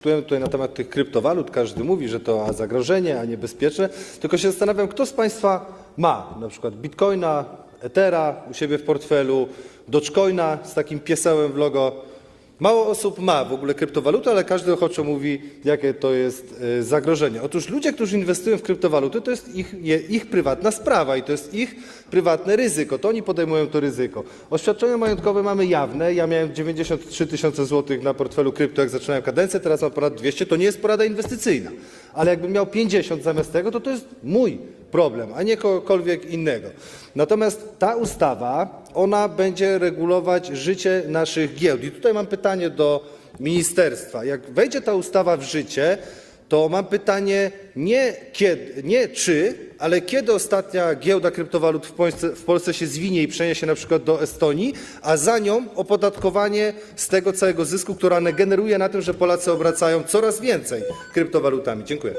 Tutaj na temat tych kryptowalut. Każdy mówi, że to zagrożenie, a niebezpieczne. Tylko się zastanawiam, kto z Państwa ma na przykład bitcoina, ethera u siebie w portfelu, dogecoina z takim piesełem w logo. Mało osób ma w ogóle kryptowaluty, ale każdy ochoczo mówi, jakie to jest e, zagrożenie. Otóż ludzie, którzy inwestują w kryptowaluty, to jest ich, ich prywatna sprawa i to jest ich prywatne ryzyko. To oni podejmują to ryzyko. Oświadczenia majątkowe mamy jawne. Ja miałem 93 tysiące złotych na portfelu krypto, jak zaczynałem kadencję, teraz mam ponad 200. To nie jest porada inwestycyjna. Ale jakbym miał 50 zamiast tego, to to jest mój problem, a nie kogokolwiek innego. Natomiast ta ustawa, ona będzie regulować życie naszych giełd. I tutaj mam pytanie do ministerstwa. Jak wejdzie ta ustawa w życie, to mam pytanie nie, kiedy, nie czy, ale kiedy ostatnia giełda kryptowalut w Polsce, w Polsce się zwinie i przeniesie na przykład do Estonii, a za nią opodatkowanie z tego całego zysku, które one generuje na tym, że Polacy obracają coraz więcej kryptowalutami. Dziękuję.